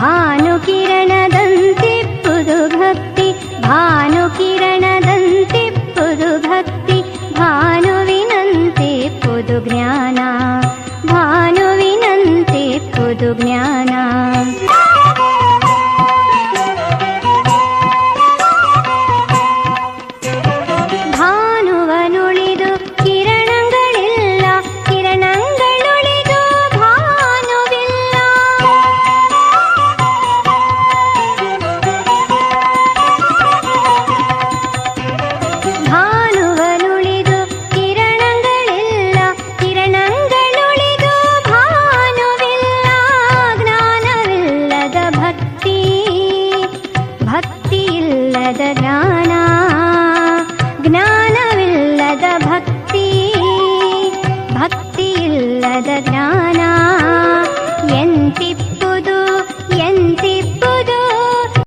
भानुकिरणदन्ति पुदु भक्ति भानुकिरणदन्ति पुदु भक्ति भानु विनन्ति पुदु ज्ञाना भानु विनन्ति पुदु ज्ञान ಇಲ್ಲದ